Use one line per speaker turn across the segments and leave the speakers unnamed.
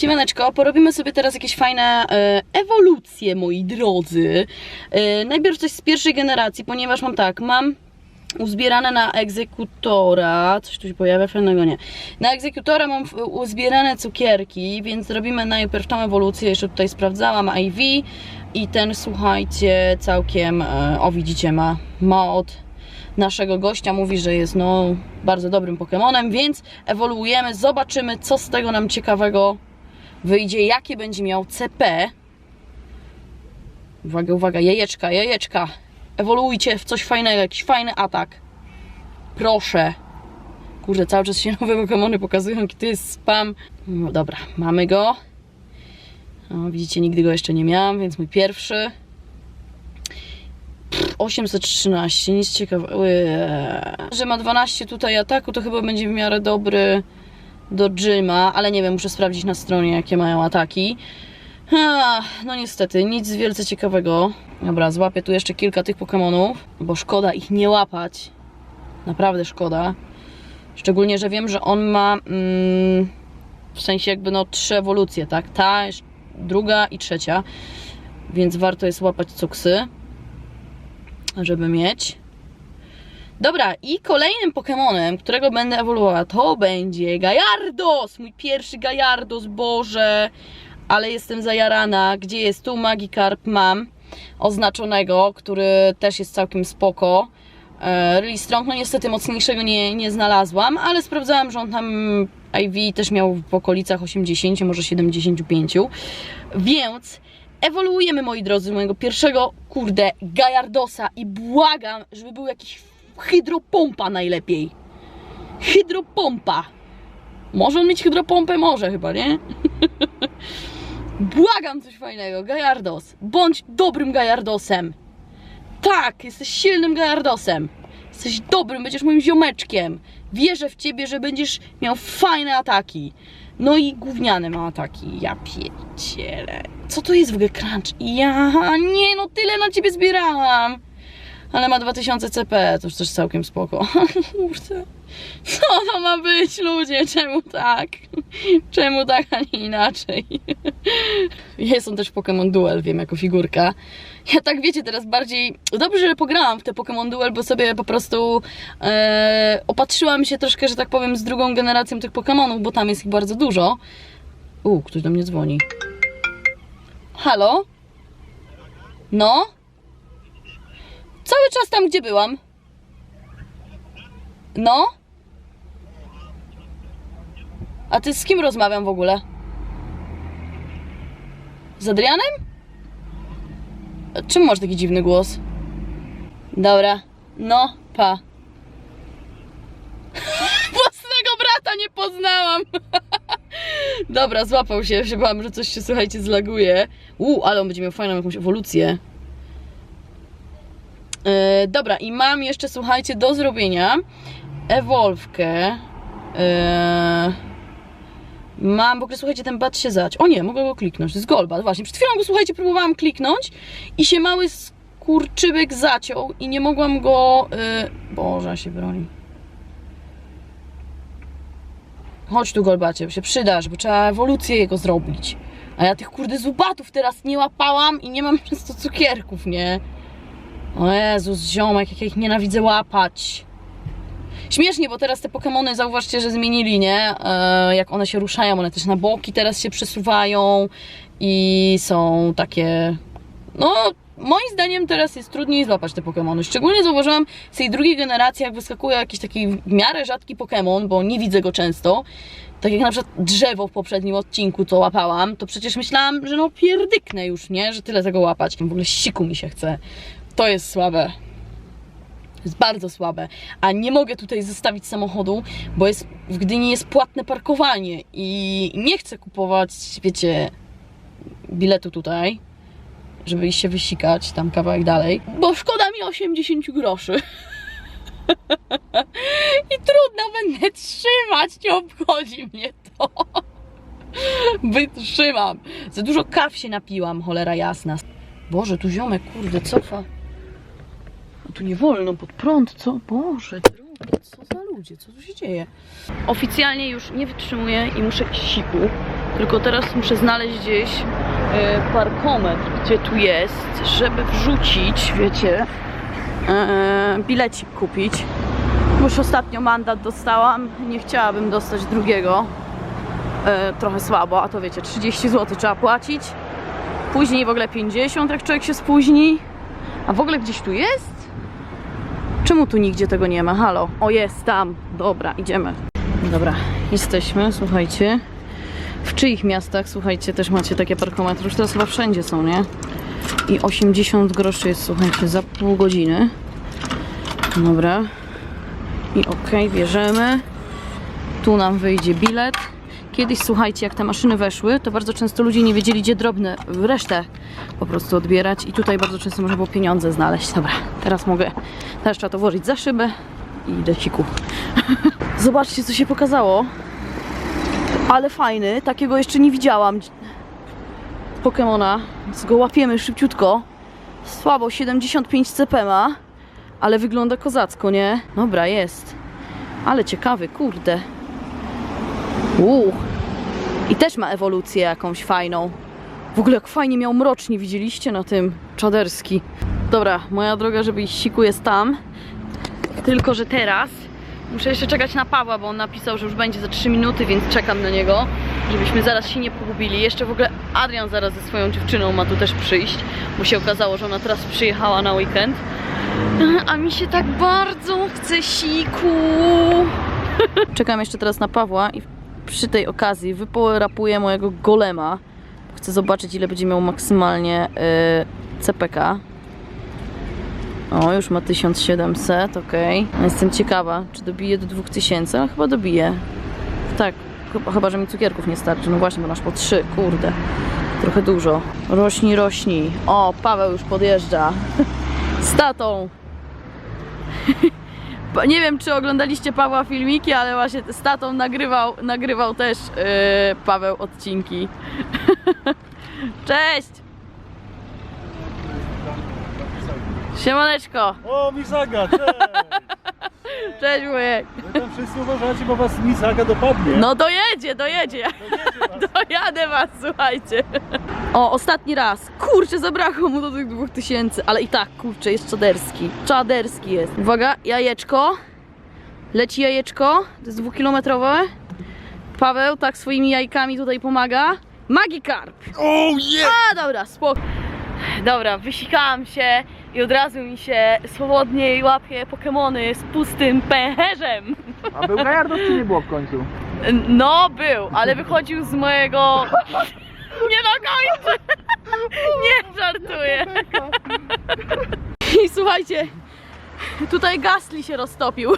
Siemaneczko, porobimy sobie teraz jakieś fajne e, ewolucje, moi drodzy. E, najpierw coś z pierwszej generacji, ponieważ mam tak, mam uzbierane na egzekutora, coś tu się pojawia, fajnego nie. Na egzekutora mam w- uzbierane cukierki, więc zrobimy najpierw tą ewolucję, jeszcze tutaj sprawdzałam IV i ten, słuchajcie, całkiem, e, o widzicie, ma, ma od naszego gościa, mówi, że jest no bardzo dobrym Pokemonem, więc ewoluujemy, zobaczymy co z tego nam ciekawego wyjdzie, jakie będzie miał CP. Uwaga, uwaga, jajeczka, jajeczka. Ewoluujcie w coś fajnego, jakiś fajny atak. Proszę. Kurde, cały czas się nowe Pokemony pokazują, jaki to jest spam. No dobra, mamy go. Widzicie, nigdy go jeszcze nie miałam, więc mój pierwszy. Pff, 813, nic ciekawego. Eee. Że ma 12 tutaj ataku, to chyba będzie w miarę dobry do Gyma, ale nie wiem, muszę sprawdzić na stronie, jakie mają ataki. No niestety, nic wielce ciekawego. Dobra, złapię tu jeszcze kilka tych Pokemonów, bo szkoda ich nie łapać. Naprawdę szkoda. Szczególnie, że wiem, że on ma mm, w sensie jakby no trzy ewolucje, tak? Ta, druga i trzecia. Więc warto jest łapać cuksy, żeby mieć. Dobra, i kolejnym Pokemonem, którego będę ewoluowała, to będzie Gajardos! Mój pierwszy Gajardos, Boże! Ale jestem zajarana. Gdzie jest tu Magikarp? Mam oznaczonego, który też jest całkiem spoko. E, Really Strong, no niestety mocniejszego nie, nie znalazłam, ale sprawdzałam, że on tam IV też miał w okolicach 80, może 75. Więc ewoluujemy, moi drodzy, mojego pierwszego, kurde, Gajardosa i błagam, żeby był jakiś hydropompa najlepiej. Hydropompa. Może on mieć hydropompę? Może chyba, nie? Błagam coś fajnego, Gajardos. Bądź dobrym Gajardosem. Tak, jesteś silnym Gajardosem. Jesteś dobrym, będziesz moim ziomeczkiem. Wierzę w ciebie, że będziesz miał fajne ataki. No i gówniane ma ataki. Ja pierdzielę. Co to jest w ogóle crunch? Ja, nie no, tyle na ciebie zbierałam. Ale ma 2000 CP, to już też całkiem spoko. Co to ma być, ludzie? Czemu tak? Czemu tak, a nie inaczej? Jest on też Pokémon Duel, wiem, jako figurka. Ja tak wiecie, teraz bardziej. Dobrze, że pograłam w te Pokémon Duel, bo sobie po prostu e, opatrzyłam się troszkę, że tak powiem, z drugą generacją tych Pokémonów, bo tam jest ich bardzo dużo. U, ktoś do mnie dzwoni. Halo? No? Cały czas tam, gdzie byłam. No? A ty z kim rozmawiam w ogóle? Z Adrianem? Czym masz taki dziwny głos? Dobra, no, pa. Własnego brata nie poznałam. Dobra, złapał się, się bałam, że coś się, słuchajcie, zlaguje. U, ale on będzie miał fajną jakąś ewolucję. E, dobra, i mam jeszcze, słuchajcie, do zrobienia ewolwkę. E, mam, w ogóle, słuchajcie, ten bat się zać. O nie, mogę go kliknąć. Jest Golbat, właśnie. Przed chwilą go, słuchajcie, próbowałam kliknąć i się mały skurczybyk zaciął i nie mogłam go... E, Boże, się broni. Chodź tu, Golbacie, się przydasz, bo trzeba ewolucję jego zrobić. A ja tych kurde zubatów teraz nie łapałam i nie mam przez to cukierków, nie? O Jezus, ziomek, jak ja ich nienawidzę łapać. Śmiesznie, bo teraz te Pokemony, zauważcie, że zmienili, nie? E, jak one się ruszają, one też na boki teraz się przesuwają i są takie... No, moim zdaniem teraz jest trudniej złapać te Pokemony. Szczególnie zauważyłam z tej drugiej generacji, jak wyskakuje jakiś taki w miarę rzadki Pokemon, bo nie widzę go często. Tak jak na przykład drzewo w poprzednim odcinku, co łapałam, to przecież myślałam, że no pierdyknę już, nie? Że tyle tego łapać. W ogóle siku mi się chce. To jest słabe. Jest bardzo słabe. A nie mogę tutaj zostawić samochodu, bo jest, w Gdyni jest płatne parkowanie i nie chcę kupować, wiecie, biletu tutaj, żeby iść się wysikać tam kawałek dalej, bo szkoda mi 80 groszy. I trudno będę trzymać, nie obchodzi mnie to. Wytrzymam. Za dużo kaw się napiłam, cholera jasna. Boże, tu ziomek, kurde, cofa. No tu nie wolno, pod prąd, co? Boże, co za ludzie, co tu się dzieje? Oficjalnie już nie wytrzymuję i muszę siku. Tylko teraz muszę znaleźć gdzieś e, parkometr, gdzie tu jest, żeby wrzucić, wiecie, e, bilecik kupić. Już ostatnio mandat dostałam, nie chciałabym dostać drugiego. E, trochę słabo, a to wiecie, 30 zł trzeba płacić. Później w ogóle 50, jak człowiek się spóźni. A w ogóle gdzieś tu jest? Czemu tu nigdzie tego nie ma? Halo? O, jest tam. Dobra, idziemy. Dobra, jesteśmy, słuchajcie. W czyich miastach, słuchajcie, też macie takie parkometry? Już teraz chyba wszędzie są, nie? I 80 groszy jest, słuchajcie, za pół godziny. Dobra. I okej, bierzemy. Tu nam wyjdzie bilet. Kiedyś, słuchajcie, jak te maszyny weszły, to bardzo często ludzie nie wiedzieli, gdzie drobne, resztę po prostu odbierać. I tutaj bardzo często można było pieniądze znaleźć. Dobra, teraz mogę, teraz trzeba to włożyć za szybę i do siku. Zobaczcie, co się pokazało. Ale fajny, takiego jeszcze nie widziałam. Pokemona, więc go łapiemy szybciutko. Słabo, 75 CP ma, ale wygląda kozacko, nie? Dobra, jest. Ale ciekawy, kurde. Uuu. I też ma ewolucję jakąś fajną. W ogóle jak fajnie miał mrocznie, widzieliście na tym czaderski. Dobra, moja droga, żeby iść siku jest tam. Tylko, że teraz muszę jeszcze czekać na Pawła, bo on napisał, że już będzie za 3 minuty, więc czekam na niego, żebyśmy zaraz się nie pogubili. Jeszcze w ogóle Adrian zaraz ze swoją dziewczyną ma tu też przyjść, bo się okazało, że ona teraz przyjechała na weekend. A mi się tak bardzo chce siku. Czekam jeszcze teraz na Pawła i przy tej okazji wyporapuję mojego golema. Chcę zobaczyć, ile będzie miał maksymalnie yy, CPK. O, już ma 1700, ok. Jestem ciekawa, czy dobije do 2000, ale chyba dobije. Tak, chyba, że mi cukierków nie starczy. No właśnie, bo masz po 3, kurde. Trochę dużo. Rośnij, rośnij. O, Paweł już podjeżdża. Z tatą. Nie wiem, czy oglądaliście Pawła filmiki, ale właśnie z tatą nagrywał, nagrywał też yy, Paweł odcinki. Cześć! Siemaneczko!
O, Misaga, cześć!
Cześć wujek!
Wy tam wszyscy uważacie, bo was Misaga dopadnie.
No dojedzie, dojedzie!
Dojedzie was.
Dojadę was, słuchajcie! O, ostatni raz! Kurczę, zabrakło mu do tych dwóch tysięcy, ale i tak, kurczę, jest czaderski. Czaderski jest. Uwaga, jajeczko. Leci jajeczko, to jest dwukilometrowe. Paweł tak swoimi jajkami tutaj pomaga. Magikarp!
O, je!
A, dobra, spoko. Dobra, wysikałam się i od razu mi się swobodniej łapie Pokemony z pustym pęcherzem.
A był Gajardos czy nie było w końcu?
No, był, ale wychodził z mojego... Nie dokończę! Nie żartuję. I słuchajcie, tutaj Gasly się roztopił.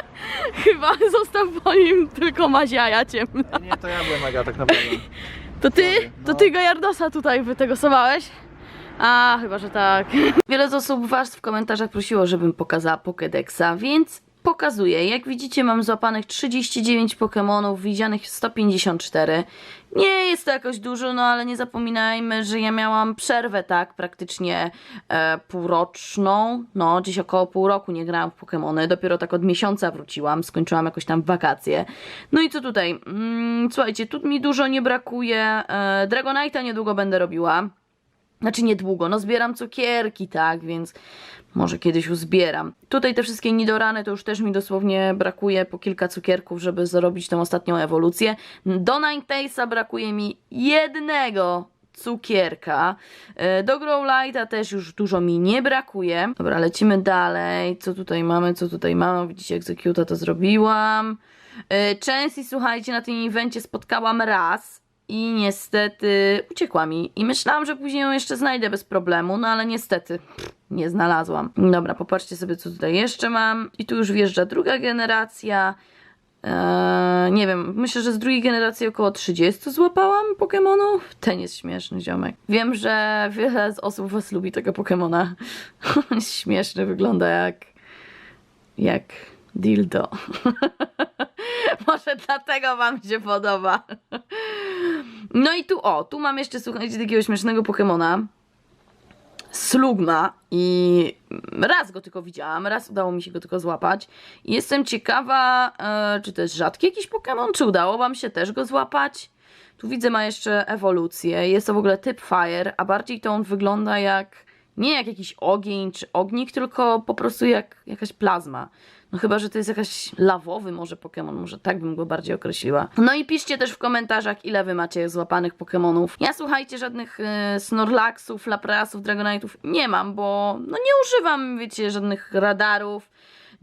Chyba został po nim tylko maziaja ciemna.
Nie, to ja byłem Aga tak naprawdę.
To ty, to ty Gajardosa tutaj wytegosowałeś? A, chyba, że tak. Wiele z osób was w komentarzach prosiło, żebym pokazała Pokédexa, więc pokazuję. Jak widzicie, mam złapanych 39 Pokémonów, widzianych 154. Nie jest to jakoś dużo, no ale nie zapominajmy, że ja miałam przerwę, tak, praktycznie e, półroczną. No, gdzieś około pół roku nie grałam w Pokémony. Dopiero tak od miesiąca wróciłam, skończyłam jakoś tam wakacje. No i co tutaj? Mm, słuchajcie, tu mi dużo nie brakuje. E, Dragonite'a niedługo będę robiła. Znaczy niedługo, no zbieram cukierki, tak, więc może kiedyś uzbieram. Tutaj te wszystkie nidorany to już też mi dosłownie brakuje po kilka cukierków, żeby zrobić tę ostatnią ewolucję. Do Ninetale'a brakuje mi jednego cukierka. E, Do Growlite'a też już dużo mi nie brakuje. Dobra, lecimy dalej. Co tutaj mamy, co tutaj mamy? Widzicie, Executa to zrobiłam. E, Części, słuchajcie, na tym evencie spotkałam raz i niestety uciekła mi. I myślałam, że później ją jeszcze znajdę bez problemu, no ale niestety nie znalazłam. Dobra, popatrzcie sobie, co tutaj jeszcze mam. I tu już wjeżdża druga generacja. Eee, nie wiem, myślę, że z drugiej generacji około 30 złapałam Pokemonów. Ten jest śmieszny ziomek. Wiem, że wiele z osób was lubi tego Pokemona. On jest śmieszny, wygląda jak jak dildo. Może dlatego wam się podoba. No i tu o, tu mam jeszcze, słuchajcie, takiego śmiesznego Pokemona. Slugma i raz go tylko widziałam, raz udało mi się go tylko złapać. Jestem ciekawa, e, czy to jest rzadki jakiś Pokémon, czy udało wam się też go złapać? Tu widzę ma jeszcze ewolucję. Jest to w ogóle typ Fire, a bardziej to on wygląda jak nie jak jakiś ogień czy ognik, tylko po prostu jak jakaś plazma. No chyba, że to jest jakaś lawowy może Pokémon, może tak bym go bardziej określiła. No i piszcie też w komentarzach, ile wy macie złapanych Pokémonów. Ja słuchajcie, żadnych e, Snorlaxów, Laprasów, Dragonite'ów nie mam, bo no nie używam, wiecie, żadnych radarów.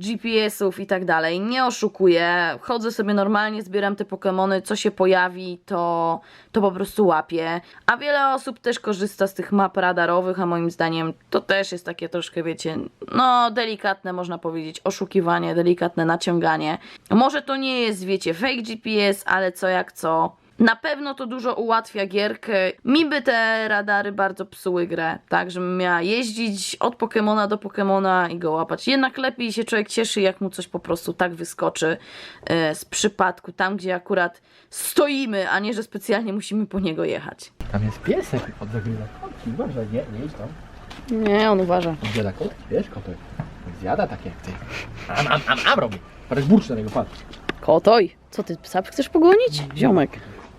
GPS-ów i tak dalej. Nie oszukuję. Chodzę sobie normalnie, zbieram te Pokémony, co się pojawi, to, to po prostu łapię. A wiele osób też korzysta z tych map radarowych, a moim zdaniem to też jest takie troszkę, wiecie, no delikatne można powiedzieć, oszukiwanie, delikatne naciąganie. Może to nie jest, wiecie, fake GPS, ale co jak co. Na pewno to dużo ułatwia gierkę. Mi by te radary bardzo psuły grę, tak, żebym miała jeździć od Pokemona do Pokemona i go łapać. Jednak lepiej się człowiek cieszy, jak mu coś po prostu tak wyskoczy e, z przypadku, tam gdzie akurat stoimy, a nie, że specjalnie musimy po niego jechać.
Tam jest piesek od zagryza kotki. Uważaj, nie, nie idź tam.
Nie, on uważa.
Zjada kotki, wiesz, kotek. Zjada takie jak ty. Am, am, am, am robi. Patrz, burcz na niego, patrz.
Kotoj, co ty psa chcesz pogonić? Ziomek.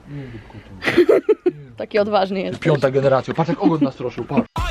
Taki odważny jest.
Piąta generacja, patrz jak ogon nastroszył, patrz.